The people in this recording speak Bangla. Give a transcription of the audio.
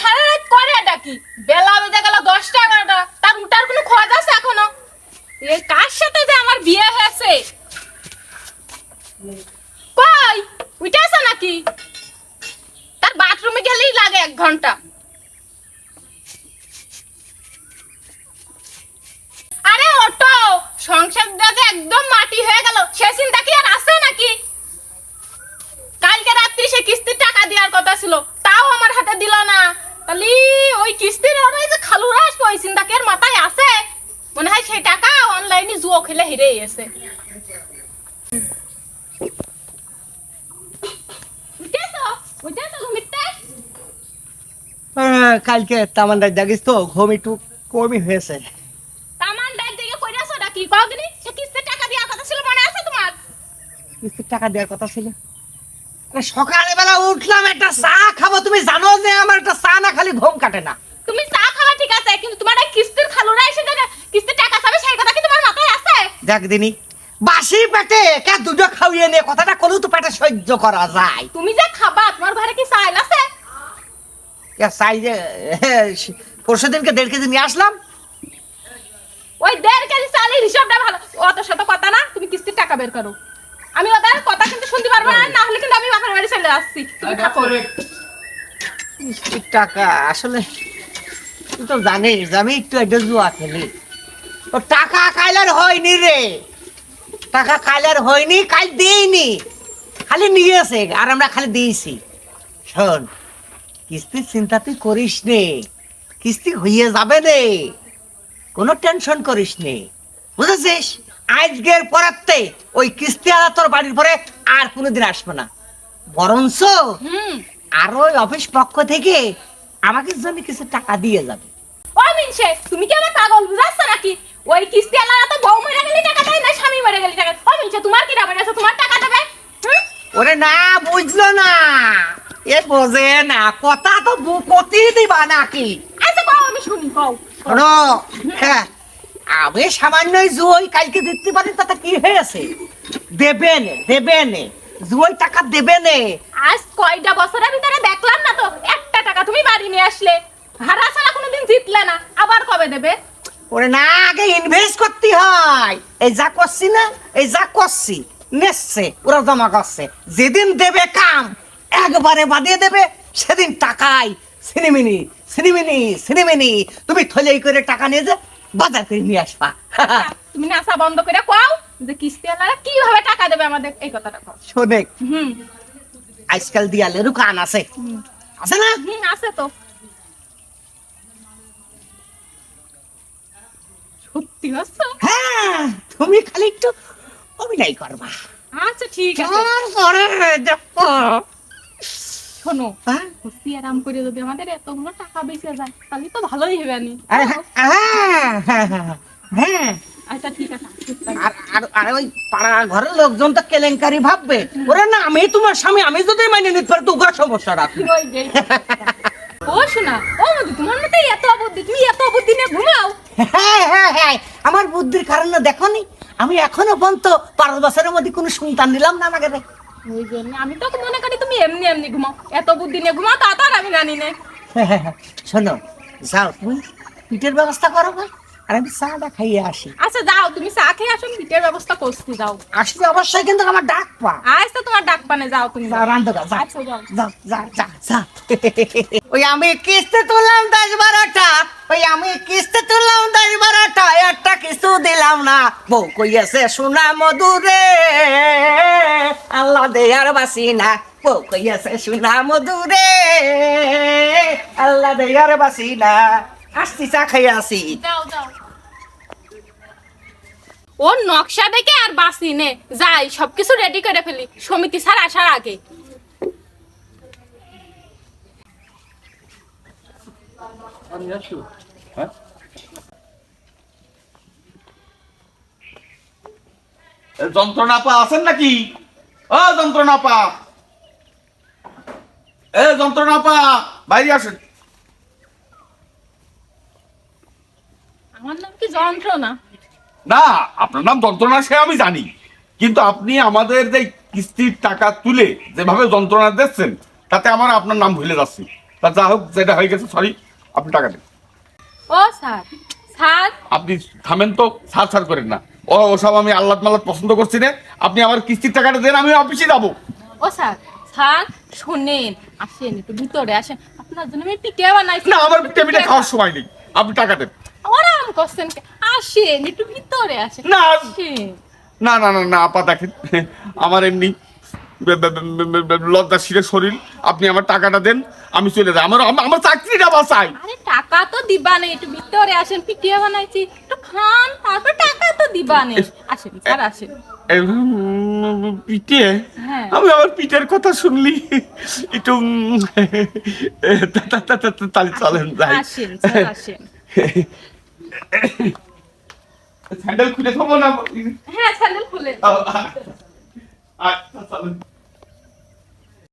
সারা রাত করে এটা কি? বেলা বেজে গেল দশটা, এগারোটা। তার উঠার কোনো খোঁজ আছে এখনও? এই কার সাথে যে আমার বিয়ে হয়েছে? কই? উঠে আছে নাকি? তার বাথরুমে গেলেই লাগে এক ঘণ্টা। আরে ওটো সংসারটা যে একদম মাটি হয়ে গেল সে চিন্তা কি আর আছে নাকি কালকে রাত্রি সে কিস্তির টাকা দেওয়ার কথা ছিল তাও আমার হাতে দিল না তাহলে ওই কিস্তির ওই যে খালুরা আসবে ওই চিন্তা কি আর মাথায় আছে মনে হয় সেই টাকা অনলাইনে জুয়ো খেলে হেরে গেছে কালকে তো ঘুম একটু কমই হয়েছে কইরাছো নাকি কদিনই সে টাকা দেওয়ার কথা ছিল মনে আছে তোমার টাকা দেওয়ার কথা ছিল সকালবেলা উঠলাম একটা চা খাব। তুমি জানো যে আমার একটা চা না খালি ঘুম কাটে না? তুমি চা খাওয়া ঠিক আছে কিন্তু তোমার কিস্তির এসে টাকা কিস্তির টাকা চাবে সেই কথা কি তোমার মাথায় দেখ দিনি। বাসি পেটে কে দুটো খাওয়িয়ে নিয়ে কথাটা করলেও তো পেটে সহ্য করা যায়। তুমি যে খাবা তোমার ঘরে কি চাইল আছে? এ চাই যে পরশু দিনকে দেড় কেজি নিয়ে আসলাম। ওই দেড় কেজি চালের হিসাবটা ভালো। অত শত কথা না তুমি কিস্তির টাকা বের করো। আমি ওদের কথা কিন্তু শুনতে পারব না না হলে কিন্তু আমি বাপের বাড়ি চলে আসছি। তুমি থাকো। কিস্তির টাকা আসলে তুই তো জানিস যে আমি একটু একটু জুয়া খেলি। ও টাকা কাইলার হয়নি রে। টাকা কাইলার হয়নি কাল দিইনি। খালি নিয়েছে আর আমরা খালি দিয়েছি। শোন কিস্তির চিন্তা তুই করিস নে। কিস্তি হইয়ে যাবে রে কোনো টেনশন করিস নে। বুঝেছিস? আজকের পরাতে ওই কিস্তি আলা তোর বাড়ির পরে আর কোনোদিন আসবে না। বরঞ্চ হুম। আর ওই অফিস পক্ষ থেকে আমাকে জন্য কিছু টাকা দিয়ে যাবে। ও তুমি কি আমার পাগল বুঝাচ্ছ নাকি? ওই কিস্তি আলাদা তো বউ মরে গেলে টাকা দেয় না স্বামী মরে গেলে টাকা ও মিনসে তোমার কি ব্যাপার? আছে তোমার টাকা দেবে? ওরে না বুঝলো না। এ বোঝে না কথা তো কতি দিবা নাকি? আচ্ছা কও আমি শুনি কও। শোনো হ্যাঁ আমি সামান্যই জুই কালকে দিতে পারি তাতে কি হয়েছে? দেবে নে দেবে নে জুই টাকা দেবে নে। আজ কয়টা বছরের ভিতরে দেখলাম না তো একটা টাকা তুমি বাড়ি নিয়ে আসলে। ছাড়া কোনোদিন জিতলে না আবার কবে দেবে? ওরে না আগে ইনভেস্ট করতে হয়। এই যা করছি না এই যা করছি নেচ্ছে ওরা জমা করছে। যেদিন দেবে কাম একবারে বাদিয়ে দেবে সেদিন টাকাই সিনেমিনি সিনেমিনি সিনেমিনি। তুমি থলেই করে টাকা নিয়ে যে বাজার করে নিয়ে আসবা। তুমি নাসা বন্ধ করে কও যে কিস্তি আলাদা কীভাবে টাকা দেবে আমাদের? এই কথাটা কও। শোনে হুম। আজকাল দিয়ালেরও কান আছে। আছে না? আছে তো। সত্যি হচ্ছে হ্যাঁ তুমি খালি একটু অভিনয় করবা। আচ্ছা ঠিক আছে। তারপরে দেখো। শোনো? আরাম করে যদি আমাদের এতগুলো টাকা বেঁচে যায় তাহলে তো ভালোই হবে আনি হ্যাঁ। আচ্ছা ঠিক আছে আর আর আর ওই পাড়া ঘরের লোকজন তো কেলেঙ্কারি ভাববে। ওরে না আমি তোমার স্বামী আমি যদি মাইনে নিতে পারি তো সমস্যা রাখি। ও শোনা ও তোমার মধ্যে এত বুদ্ধি তুমি এত বুদ্ধি নিয়ে ঘুমাও। হ্যাঁ হ্যাঁ হ্যাঁ। আমার বুদ্ধির কারণে দেখো নি আমি এখনও পর্যন্ত পাঁচ বছরের মধ্যে কোনো সন্তান নিলাম না আমাকে। ওই জন্য আমি তো মনে করি তুমি এমনি এমনি ঘুমাও। এত বুদ্ধি নিয়ে ঘুমাও তা তো আমি জানি না। শোনো যাও তুমি পিঠের ব্যবস্থা করো ভাই। আর আমি চাটা খাইয়ে আসি। আচ্ছা যাও তুমি চা খেয়ে আসো পিঠের ব্যবস্থা করছি যাও। আসলে অবশ্যই কিন্তু আমার ডাক পা। আজ তো তোমার ডাক পানে যাও তুমি। যা রান্ধো আচ্ছা যাও। যা যা যা যা ওই আমি কিস্তি তুললাম দশ বারোটা ওই আমি কিস্তি তুললাম দশ বারোটা একটা কিছু দিলাম না। বউ কইয়াছে সোনা মধুরে আল্লাহ দে আর বাসি না। বউ কইয়াছে সোনা মধুরে আল্লাহ আর বাসি না। আসছি চা খাইয়া আসি। যাও ওর নকশা দেখে আর বাসি নে যাই সবকিছু রেডি করে ফেলি। সমিতি স্যার আসার আগে। হ্যাঁ? যন্ত্রণাপা আছেন নাকি? ও যন্ত্রণাপা। এ যন্ত্রণাপা বাইরে আসেন। আমার নাম কি যন্ত্রণা? না আপনার নাম যন্ত্রণা সে আমি জানি। কিন্তু আপনি আমাদের যে কিস্তির টাকা তুলে যেভাবে যন্ত্রণা দিচ্ছেন তাতে আমার আপনার নাম ভুলে যাচ্ছি। তা যা হোক যেটা হয়ে গেছে সরি আপনি টাকা দেন। ও স্যার। স্যার? আপনি থামেন তো সার সার করেন না। ও ওসব আমি আল্লাহ মাল্লাদ পছন্দ করছি না। আপনি আমার কিস্তির টাকাটা দেন আমি অফিসে যাব। ও স্যার। স্যার শোনেন আসেন একটু ভিতরে আসেন। আপনার জন্য আমি পিঠে বানাইছি না আমার পিঠে পিঠে খাওয়ার সময় নেই। আপনি টাকা দেন। করছেন? আসেন একটু ভিতরে আসেন। না। না না না না আপা দেখেন আমার এমনি বে- লজ্জাশীলের শরীর। আপনি আমার টাকাটা দেন আমি চলে যাই। আমার আমার- চাকরিটা বাঁচাই। আরে টাকা তো দিবা নেই একটু ভিতরে আসেন পিঠে বানাইছি। একটু খান তারপর টাকা তো দিবা নেই আসেন স্যার আসেন। পিঠে হ্যাঁ। আমি আমার পিঠের কথা শুনলি। একটু তাহলে চলেন যাই। আসেন আসেন। স্যান্ডেল খুলে থবো না? হ্যাঁ স্যান্ডেল খুলে। আচ্ছা চলেন।